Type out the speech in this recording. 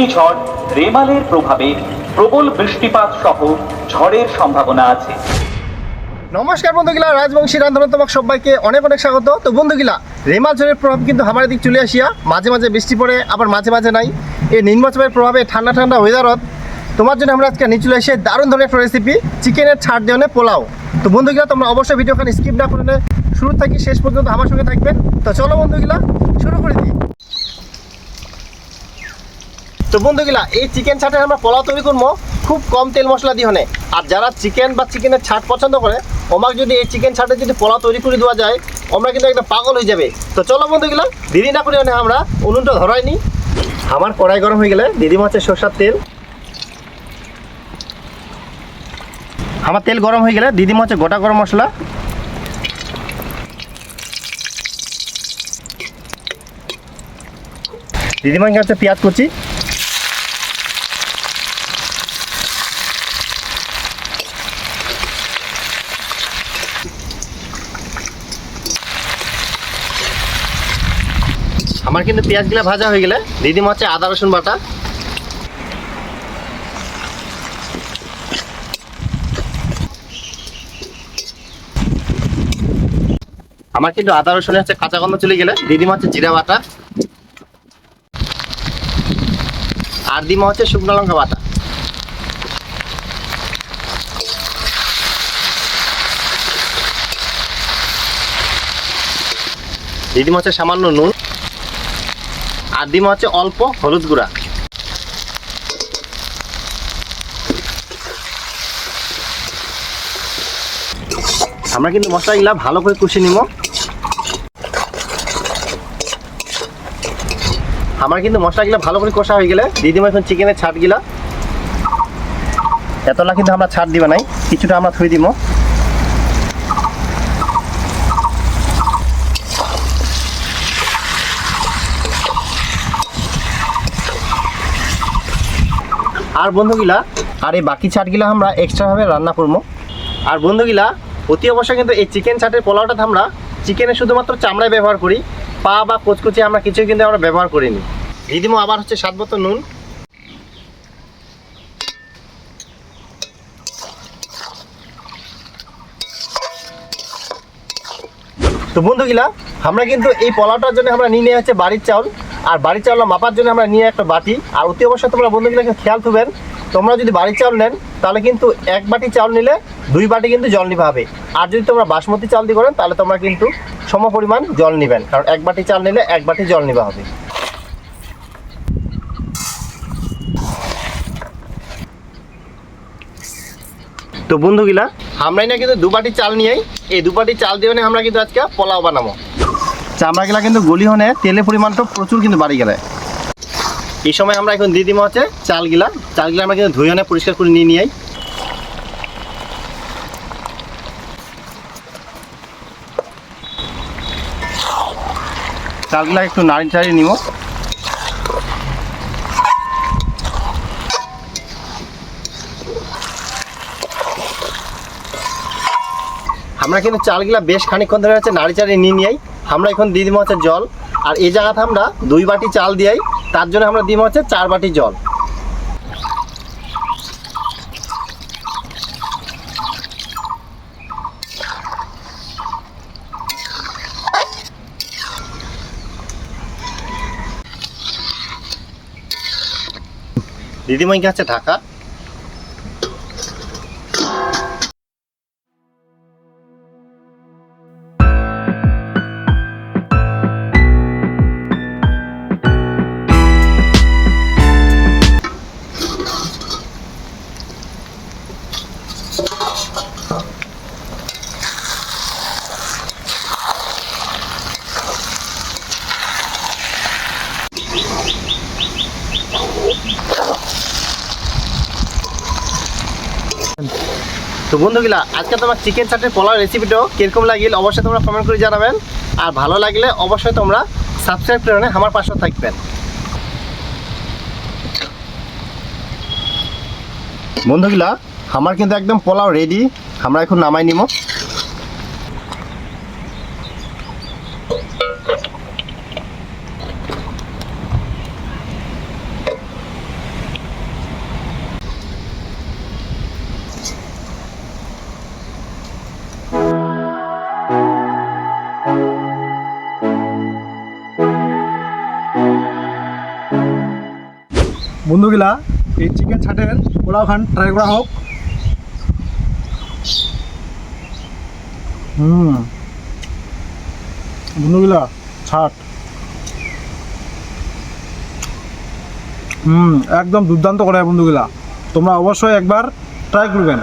ঘূর্ণিঝড়, রেমালের প্রভাবে প্রবল বৃষ্টিপাত সহ ঝড়ের সম্ভাবনা আছে। নমস্কার বন্ধুগুলা, রাজবংশী রান্ধন তোমাকে সবাইকে অনেক অনেক স্বাগত। তো বন্ধুগুলা, রেমাল ঝড়ের প্রভাব কিন্তু আমার দিক চলে আসিয়া, মাঝে মাঝে বৃষ্টি পড়ে, আবার মাঝে মাঝে নাই। এই নিম্নচাপের প্রভাবে ঠান্ডা ঠান্ডা ওয়েদারত তোমার জন্য আমরা আজকে নিচে চলে এসে দারুণ ধরনের রেসিপি চিকেনের ছাড় দেওয়ানে পোলাও। তো বন্ধুগুলা, তোমরা অবশ্যই ভিডিওখানে স্কিপ না করে শুরু থাকি শেষ পর্যন্ত আমার সঙ্গে থাকবেন। তো চলো বন্ধুগুলা, শুরু করে দিই। তো বন্ধুগুলা এই চিকেন ছাটে আমরা পোলাও তৈরি করব খুব কম তেল মশলা দিয়ে হনে। আর যারা চিকেন বা চিকেনের ছাট পছন্দ করে, ওমাকে যদি এই চিকেন ছাটে যদি পোলাও তৈরি করে দেওয়া যায়, আমরা কিন্তু একটা পাগল হয়ে যাবে। তো চলো বন্ধুগুলা দেরি না করে হনে আমরা উনুনটা ধরাই নি। আমার কড়াই গরম হয়ে গেলে দিদি মাছের সরষার তেল। আমার তেল গরম হয়ে গেলে দিদি মাছের গোটা গরম মশলা। দিদিমাকে হচ্ছে পেঁয়াজ কুচি। আমার কিন্তু পেঁয়াজগুলো ভাজা হয়ে গেলে দিদিমা হচ্ছে আদা, রসুন বাটা। আমার কিন্তু আদা, রসুন হচ্ছে কাঁচা গন্ধ চলে গেলে দিদিমা হচ্ছে জিরা বাটা। আর দিমা হচ্ছে শুকনো লঙ্কা বাটা। দিদিমা হচ্ছে সামান্য নুন। আর দিমা হচ্ছে অল্প হলুদ গুঁড়া। আমরা কিন্তু মশলাগুলা ভালো করে কষে নিব। আমার কিন্তু মশলাগুলো ভালো করে কষা হয়ে গেলে দিদিমা এখন চিকেনের ছাটগুলা এতলা কিন্তু আমরা ছাড় দিবা নাই, কিছুটা আমরা থুই দিব। আর বন্ধুগুলা, আর এই বাকি ছাটগুলা আমরা এক্সট্রাভাবে রান্না করব। আর বন্ধুগুলা, অতি অবশ্যই কিন্তু এই চিকেন ছাটের পোলাওটা আমরা চিকেনে শুধুমাত্র চামড়ায় ব্যবহার করি, পা বা কচকুচি আমরা কিছুই কিন্তু আমরা ব্যবহার করিনি। দিদিমো আবার হচ্ছে স্বাদ মতো নুন। তো বন্ধুগুলা, আমরা কিন্তু এই পোলাওটার জন্য আমরা নিয়ে নিয়ে হচ্ছে বাড়ির চাউল। আর বাড়ির চাউল মাপার জন্য আমরা নিয়ে একটা বাটি। আর অতি অবশ্যই তোমরা বন্ধুগুলোকে খেয়াল থুবেন, তোমরা যদি বাড়ির চাউল নেন, তাহলে কিন্তু এক বাটি চাউল নিলে দুই বাটি কিন্তু জল নিতে হবে। আর যদি তোমরা বাসমতি চাল দিয়ে করেন, তাহলে তোমরা কিন্তু সম পরিমাণ জল নেবেন, কারণ এক বাটি চাল নিলে এক বাটি জল নিতে হবে। তো বন্ধুগুলা, আমরাই না কিন্তু দু বাটি চাল নিয়েই, এই দু বাটি চাল দিয়ে আমরা কিন্তু আজকে পোলাও বানাবো। চামড়াগুলা কিন্তু গলি হনে, তেলের পরিমাণটা প্রচুর কিন্তু বাড়ি গেলে। এই সময় আমরা এখন দিয়ে দিব হচ্ছে চালগুলা। চালগুলা আমরা কিন্তু ধুয়ে পরিষ্কার করে নিয়ে নিয়ে চালগুলা একটু নাড়ি চাড়িয়ে নিব। আমরা কিন্তু চালগুলা বেশ খানিকক্ষণ ধরে হচ্ছে নাড়ি চাড়িয়ে নিয়ে নিই আমরা এখন দিয়ে হচ্ছে জল। আর এই জায়গাতে আমরা দুই বাটি চাল দিয়াই, তার জন্য আমরা দিব হচ্ছে চার বাটি জল। দিদিমণিকে আছে ঢাকা। তো বন্ধুগুলা, আজকে তোমার চিকেন চাটের পোলাও রেসিপিটাও কীরকম লাগিল, অবশ্যই তোমরা কমেন্ট করে জানাবেন। আর ভালো লাগলে অবশ্যই তোমরা সাবস্ক্রাইব করে আমার পাশে থাকবেন। বন্ধুগুলা, আমার কিন্তু একদম পোলাও রেডি আমরা এখন নামাই নিব বন্ধুগুলা, এই চিকেন ছাটের পোলাও খান ট্রাই করা হোক। হুম। বন্ধুগুলা, ছাট। হুম, একদম দুর্দান্ত করে বন্ধুগুলা। তোমরা অবশ্যই একবার ট্রাই করবেন।